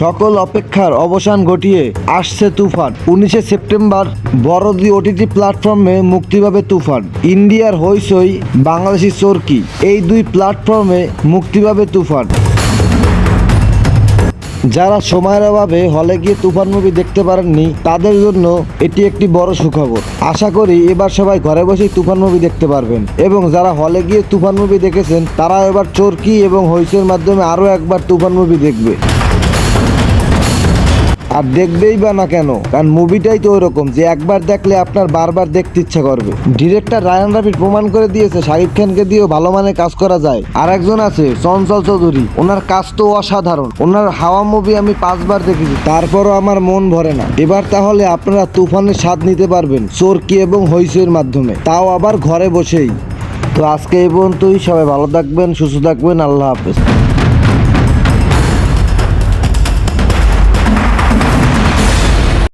সকল অপেক্ষার অবসান ঘটিয়ে আসছে তুফান। উনিশে সেপ্টেম্বর, বড়দি ওটিটি প্ল্যাটফর্মে মুক্তি পাবে তুফান। ইন্ডিয়ার হইসই বাংলাদেশি চরকি। এই দুই প্ল্যাটফর্মে মুক্তি পাবে তুফান। যারা সময়ের অভাবে হলে গিয়ে তুফান মুভি দেখতে পারেননি, তাদের জন্য এটি একটি বড় সুখবর। আশা করি এবার সবাই ঘরে বসেই তুফান মুভি দেখতে পারবেন। এবং যারা হলে গিয়ে তুফান মুভি দেখেছেন তারা এবার চরকি এবং হইসের মাধ্যমে আরও একবার তুফান মুভি দেখবে। আর দেখবেই বা না কেন? কারণ মুভিটাই তো ওরকম যে একবার দেখলে আপনার বারবার দেখতে ইচ্ছা করবে। ডিরেক্টর রায়ান রাফির প্রমাণ করে দিয়েছে, শাকিব খানকে দিয়েও ভালো মানে কাজ করা যায়। আর একজন আছে, চঞ্চল চৌধুরী। ওনার কাজ তো অসাধারণ। ওনার হাওয়া মুভি আমি পাঁচবার দেখেছি, তারপরও আমার মন ভরে না। এবার তাহলে আপনারা তুফানের স্বাদ নিতে পারবেন, চোরকি এবং হইসের মাধ্যমে। তাও আবার ঘরে বসেই। তো আজকে এই পর্যন্তই, সবাই ভালো থাকবেন, সুস্থ থাকবেন, আল্লাহ হাফেজ।